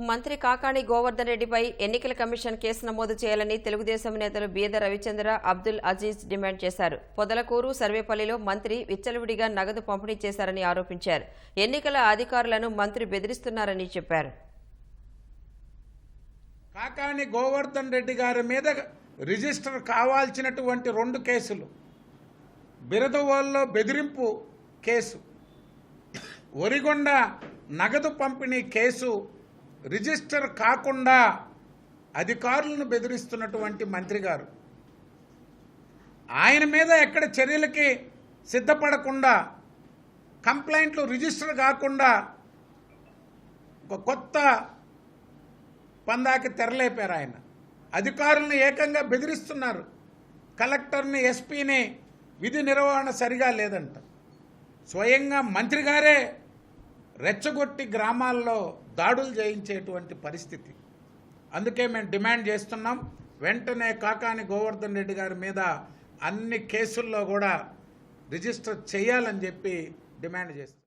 మంత్రి కాకాణి గోవర్ధన్ రెడ్డిపై ఎన్నికల కమిషన్ కేసు నమోదు చేయాలని తెలుగుదేశం నేతలు బీద రవిచంద్ర అబ్దుల్ అజీజ్ డిమాండ్ చేశారు. పొదలకూరు సర్వేపల్లిలో మంత్రి విచ్చలవిడిగా నగదు పంపిణీ చేశారని ఆరోపించారు. ఎన్నికల అధికారులను మంత్రి బెదిరిస్తున్నారని చెప్పారు. కాకాణి గోవర్ధన్ రెడ్డి గారి మీద రిజిస్టర్ కావాల్సినటువంటి రెండు కేసులు. బిరదవోల్లో బెదిరింపు కేసు. ఒరిగొండ నగదు పంపిణీ కేసు రిజిస్టర్ కాకుండా అధికారులను బెదిరిస్తున్నటువంటి మంత్రి గారు. ఆయన మీద ఎక్కడ చర్యలకి సిద్ధపడకుండా కంప్లైంట్లు రిజిస్టర్ కాకుండా ఒక కొత్త పందాకి తెరలేపారు ఆయన. అధికారులను ఏకంగా బెదిరిస్తున్నారు. కలెక్టర్ని ఎస్పీని విధి నిర్వహణ సరిగా లేదంట. స్వయంగా మంత్రి గారే రెచ్చగొట్టి గ్రామాల్లో దాడులు చేయించేటువంటి పరిస్థితి. అందుకే మేము డిమాండ్ చేస్తున్నాం వెంటనే కాకాని గోవర్ధన్ రెడ్డి గారి మీద అన్ని కేసుల్లో కూడా రిజిస్టర్ చేయాలని చెప్పి డిమాండ్ చేస్తున్నాం.